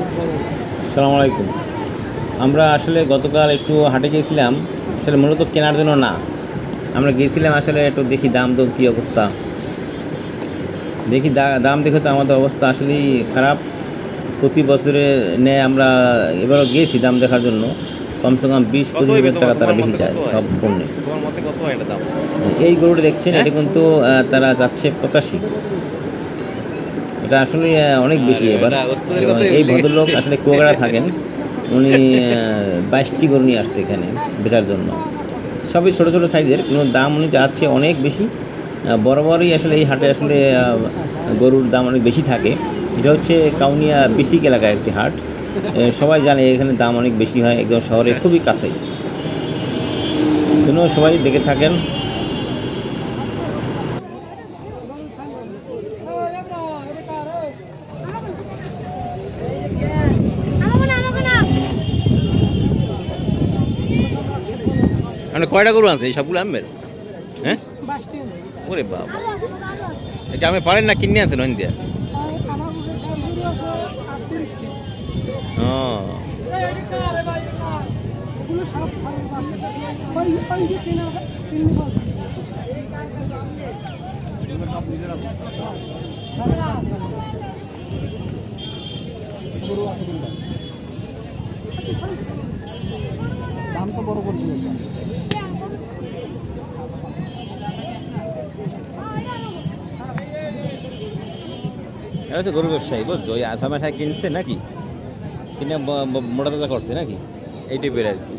আসসালামু আলাইকুম। আমরা আসলে গতকাল একটু হাটে গিয়েছিলাম আসলে মূলত কেনার জন্য না। আমরা গিয়েছিলাম আসলে একটু দেখি দাম দর কী অবস্থা। দেখি দাম দেখে তো আমাদের অবস্থা আসলেই খারাপ। প্রতি বছরে নেয় আমরা এবারও গিয়েছি দাম দেখার জন্য। কমসে কম বিশ পঁচিশ হাজার টাকা তারা বেশি চায় সব পণ্যে। হয় এই গরুটা দেখছেন হ্যাঁ? এটা কিন্তু তারা যাচ্ছে পঁচাশি। এটা আসলে অনেক বেশি এবার। এই ভদ্রলোক আসলে কুয়াকাটা থাকেন। উনি বাইশটি গরু নিয়ে আসছে এখানে বেচার জন্য। সবই ছোটো ছোটো সাইজের কিন্তু দাম উনি যাচ্ছে অনেক বেশি। বরাবরই আসলে এই হাটে আসলে গরুর দাম অনেক বেশি থাকে। এটা হচ্ছে কাউনিয়া বিসিক এলাকায় একটি হাট। সবাই জানে এখানে দাম অনেক বেশি হয়। একদম শহরের খুবই কাছেই। জন্য সবাই দেখে থাকেন আমাকে না আমাকে না মানে কয়টা গরু আছে এই সবগুলো আমের হ্যাঁ? ওরে বাবা। এটা আমি পারেন না, কিনে আছেন ওখান দিয়ে? ও দাম তো বড় গরু ব্যবসায়ী, বুঝছ? ওই আসামে কিনছে নাকি? কিনে মোটা তাজা করছে নাকি? এই টাইপের আর কি।